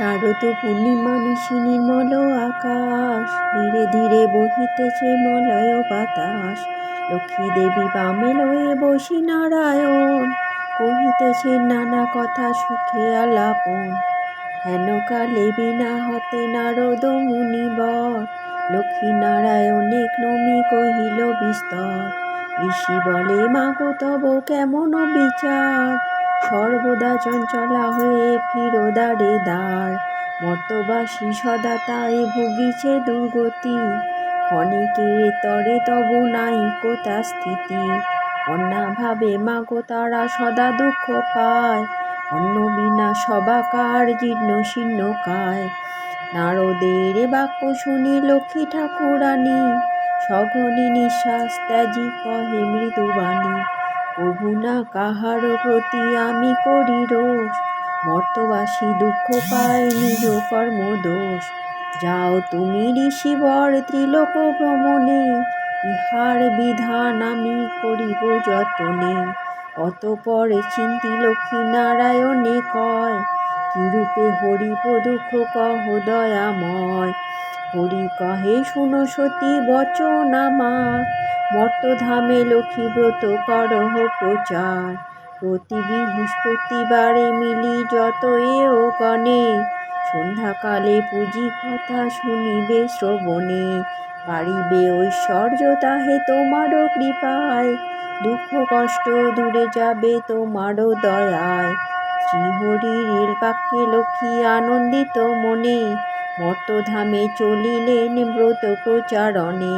শারদ পূর্ণিমা নিশি নির্মল আকাশ, ধীরে ধীরে বহিতেছে মলয় বাতাস। লক্ষ্মী দেবী বামে লয়ে বসি নারায়ণ কহিতেছে নানা কথা সুখে আলাপন, হেন কালে বিনা হতে নারদ মুনিবর। লক্ষ্মী নারায়ণে ক্রমে কহিল, বিস্তর। ঋষি বলে, মাগো, তব কেমন বিচার? সর্বদা চঞ্চলা হয়ে ফিরো দাঁড়ে দাঁড় মর্তবাসী সদা তাই ভুগিছে দুর্গতি। ক্ষণিকের তরে তব নাই কোথা স্থিতি। অন্যাভাবে মাগো তারা সদা দুঃখ পায়। অন্য বিনা সবাকার জীর্ণ শীর্ণ কায়। নারদের বাক্য শুনি লক্ষ্মী ঠাকুরানী। সঘনে নিঃশ্বাস ত্যাজি কহে মৃদুবাণী। প্রভু না কাহার প্রতি আমি করি রোষ মর্তবাসী দুঃখ পায় নিজ কর্ম দোষ। যাও তুমি ঋষিবর ত্রিলোক ভ্রমণে, ইহার বিধান আমি করিব যতনে। অতপর চিন্তি লক্ষ্মী নারায়ণে কয়, কিরূপে হরিপ দুঃখ কহ দয়াময়? হরি কহে, শুনো সতী, বচন আমার। মর্তধামে লক্ষ্মী ব্রত করহ প্রচার। প্রতি বৃহস্পতিবারে মিলি যত এও কনে সন্ধ্যাকালে পুঁজি কথা শুনিবে শ্রবণে। পারিবে ঐশ্বর্য তাহে তোমারও কৃপায়। দুঃখ কষ্ট দূরে যাবে তোমারও দয়ায়। শ্রীহরির বাক্যে লক্ষ্মী আনন্দিত মনে। মর্তধামে চলিলেন ব্রত প্রচারণে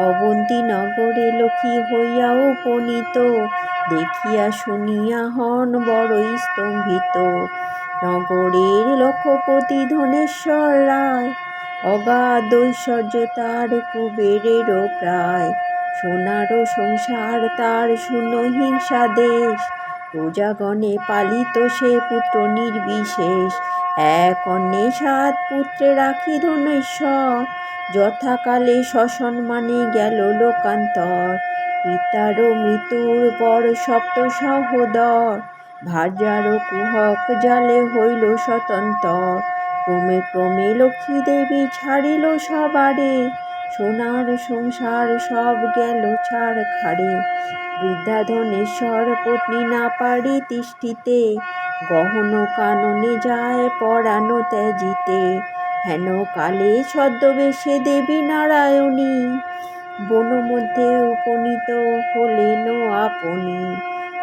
অবন্তী নগরে লক্ষ্মী হইয়া উপনীত, দেখিয়া শুনিয়া হন বড়ই স্তম্ভিত। নগরের লক্ষপতি ধনেশ্বর রায়, অগাধ ঐশ্বর্য তার কুবেরেরও প্রায়। সোনারও সংসার তার শূন্য হিংসা দেশ প্রজাগণে পালিত সে পুত্র নির্বিশেষ। এক অন্যে সাত পুত্রে রাখি ধনেশ্বর যথাকালে সসম্মানে গেল লোকান্তর। পিতারও মৃত্যুর পর সপ্ত সহোদর। ভার্যারও কুহক জালে হইল স্বতন্ত্র। ক্রমে ক্রমে লক্ষ্মী দেবী ছাড়িল সবারে। সোনার সংসার সব গেল ছাড় খাড়ে বৃদ্ধা ধনেশ্বর পত্নী না পারি তিষ্ঠিতে। গহন কাননে যায় পরানো ত্যাজিতে। হেন কালে ছদ্মবেশে দেবী নারায়ণী। বন মধ্যে উপনীত হলেন আপনি।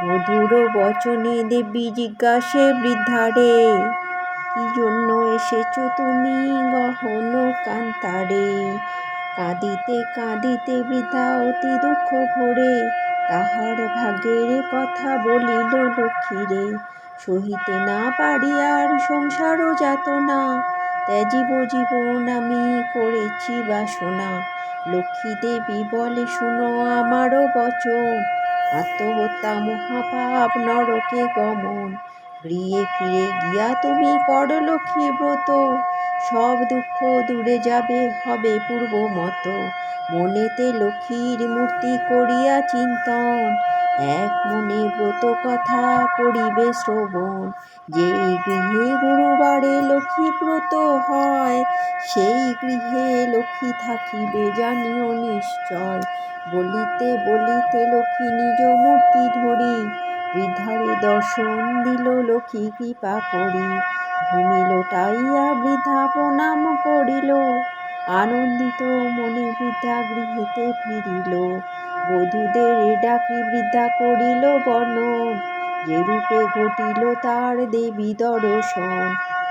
মধুর বচনে দেবী জিজ্ঞাসে বৃদ্ধারে কি জন্য এসেছ তুমি গহন কান্তারে? কাঁদিতে কাঁদিতে বৃদ্ধা অতি দুঃখ ভরে, তাহার ভাগ্যের কথা বলিল লক্ষ্মীরে সহিতে না পারি আর সংসার যাতনা ত্যাজিব জীবন আমি করেছি বাসনা। লক্ষ্মী দেবী বলে, শুনো আমারও বচন। আত্মহত্যা মহাপাপ, নরকে গমন। গৃহে ফিরে গিয়া তুমি কর লক্ষ্মী ব্রত। সব দুঃখ দূরে যাবে, হবে পূর্ব মতো মনেতে লক্ষ্মীর মূর্তি করিয়া চিন্তন। এক মনে ব্রত কথা করিবে শ্রবণ। যেই গৃহে গুরুবারে লক্ষ্মী ব্রত হয়, সেই গৃহে লক্ষ্মী থাকিবে জানিও নিশ্চয়। বলিতে বলিতে লক্ষ্মী নিজ মূর্তি ধরি, বৃদ্ধারে দর্শন দিল লক্ষ্মী কৃপা করি। ভূমি লোটাইয়া বৃদ্ধা প্রণাম করিল, আনন্দিত মনে বৃদ্ধা গৃহেতে ফিরিল। বধূদের ডাকি বৃদ্ধা করিল বর্ণন যে রূপে ঘটিল তার দেবী দর্শন।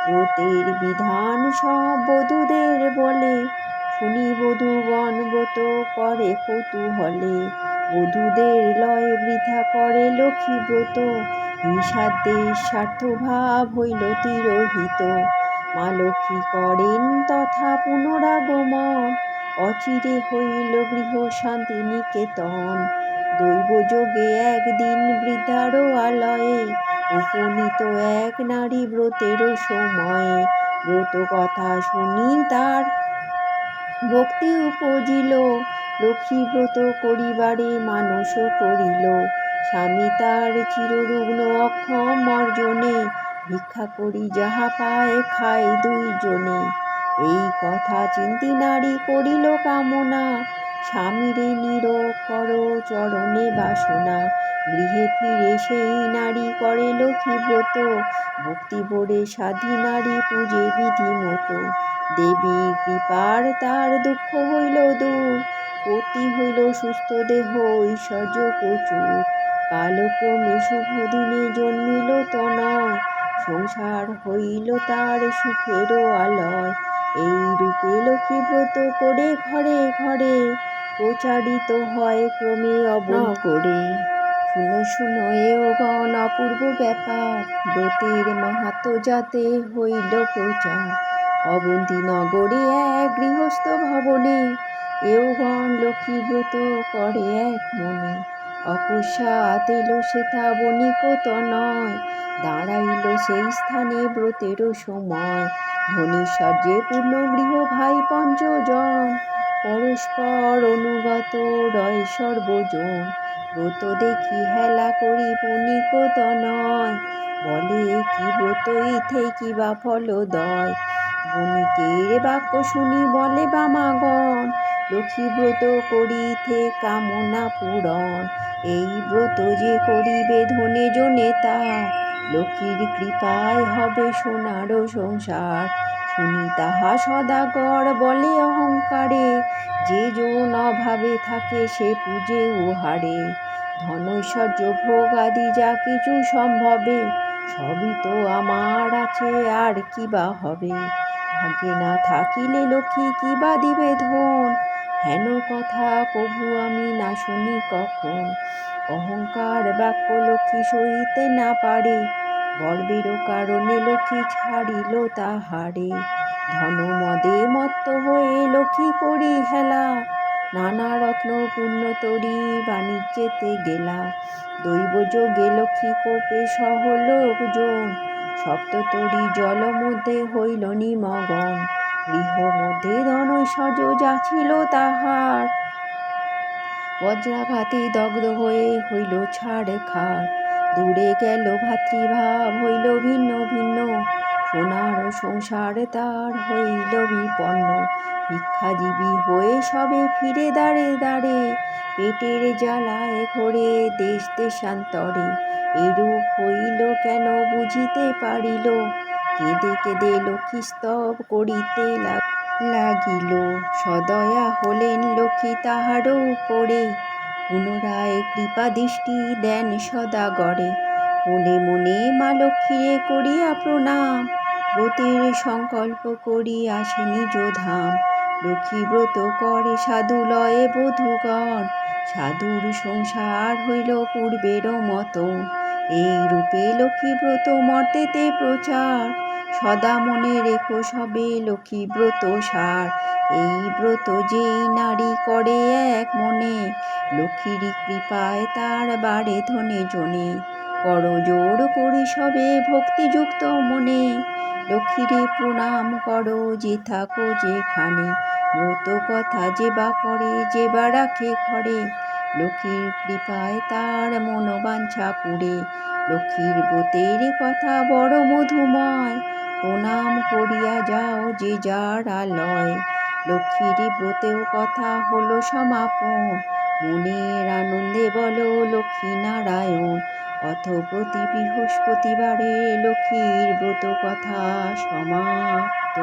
ব্রতের বিধান সব বধূদের বলে, শুনি বধূগণ, ব্রত করে কৌতূহলে। বধূদের লয় বৃথা করে লক্ষ্মী ব্রত, নিঃসাধ্যে স্বার্থভাব হইল তিরোহিত। মা লক্ষ্মী করেন তথা পুনরাগমন অচিরে হইল গৃহ শান্তি নিকেতন একদিন বৃদ্ধারও আলয়ে, উপনীত এক নারী ব্রতেরও সময়ে। ব্রত কথা শুনি তার ভক্তি উপজিল, লক্ষ্মী ব্রত করিবারে মানস করিল। স্বামী তার চিররুগ্ন অক্ষম অর্জনে, ভিক্ষা করি যাহা পায় খায় দুইজনে। এই কথা চিন্তি নারী করিল কামনা। স্বামীরে নির কর চরণে বাসনা। গৃহে ফিরে সেই নারী করে লক্ষ্মীব্রত ভক্তি ভরে সাধী নারী পূজে বিধি মতো দেবীর কৃপার তার দুঃখ হইল দূর। পতি হইল সুস্থ দেহ, ঐশ্বর্য প্রচুর। কালক্রমে শুভ দিনে জন্মিল তনয়। সংসার হইল তার সুখেরও আলয়। এই রূপে লক্ষ্মীব্রত করে ঘরে ঘরে প্রচারিত হয় ক্রমে অবনগরে শুনো শুনো এও গণ অপূর্ব ব্যাপার। ব্রতের মাহাত্ম যাতে হইল প্রচার। অবন্তী নগরে এক গৃহস্থ ভবনে এওগণ লক্ষ্মীব্রত করে এক মনে। অকস্মাৎ এলো সেথা বণিক তনয় দাঁড়াইল সেই স্থানে ব্রতেরও সময়। ধনীশ্বর্যে পূর্ণ গৃহ ভাই পঞ্চজন। পরস্পর অনুগত রয় সর্বজন। ব্রত দেখি হেলা করি বণিক নয় বলে, কি ব্রত? ইথে কি বা ফলদয় বণিকের বাক্য শুনি বলে বামাগণ লক্ষ্মীব্রত করিতে কামনা পূরণ। এই ব্রত যে করিবে ধনে জনে তার লক্ষ্মীর কৃপায় হবে সোনার সংসার। শুনি তাহা সদাগর বলে অহংকারে, যে জন অভাবে থাকে সে পূজে উহারে। ধনৈশ্বর্য ভোগ আদি যা কিছু সম্ভবে, সবই তো আমার আছে, আর কি বা হবে? ভাগ্যে না থাকিলে লক্ষ্মী কি বা দিবে ধন? হেন কথা কভু আমি না শুনি কখন? অহংকার বাক্য লক্ষ্মী সইতে না পারে গর্বের কারণে লক্ষ্মী ছাড়িল তাহারে। ধন মদে মত্ত হয়ে লক্ষ্মী করি হেলা। নানা রত্ন পূর্ণ তরি বাণিজ্যেতে গেলা। দৈব যোগে লক্ষ্মী কোপে সহ লোকজন সপ্ততরী জল মধ্যে হইল নিমগন গৃহ মধ্যে ধনৈশ্বর্য যাছিল তাহার। বজ্রাঘাতে দগ্ধ হয়ে হইল ছাড় খাড় দূরে গেল ভাতৃভাব, হইল ভিন্ন ভিন্ন। সোনার সংসার তার হইল বিপন্ন। ভিক্ষাজীবী হয়ে সবে ফিরে দাঁড়ে দাঁড়ে পেটের জ্বালায় ঘোরে দেশ দেশান্তরে। এরূপ হইল কেন বুঝিতে পারিল? কেঁদে কেঁদে লক্ষ্মী স্তব করিতে লাগিল। সদয়া হলেন লক্ষ্মী তাহারও উপরে। পুনরায় কৃপা দৃষ্টি দেন সদাগরে। মনে মনে মা লক্ষ্মীরে করিয়া প্রণাম। ব্রতের সংকল্প করি আসে নিজ ধাম। লক্ষ্মী ব্রত করে সাধু লয়ে বধূগণ। সাধুর সংসার হইল পূর্বের মতন এই রূপে লক্ষ্মী ব্রত মর্তেতে প্রচার। সদা মনে রেখো সবে লক্ষ্মী ব্রত সার। এই ব্রত যেই নারী করে এক মনে লক্ষ্মীর কৃপায় তার বাড়ে ধনে জনে। করজোড় করি সবে ভক্তিযুক্ত মনে। লক্ষ্মীরে প্রণাম করো যে থাকো যেখানে। ব্রত কথা যে বা পড়ে যে বা রাখে ঘরে। লক্ষ্মীর কৃপায় তার মনোবাঞ্ছা পুড়ে। লক্ষ্মীর ব্রতের কথা বড় মধুময়। প্রণাম করিয়া যাও যে যার আলয়। লক্ষ্মীর ব্রতেও কথা হলো সমাপন। মনের আনন্দে বলো লক্ষ্মী নারায়ণ। অথ প্রতি বৃহস্পতিবারে লক্ষ্মীর ব্রত কথা সমাপ্ত।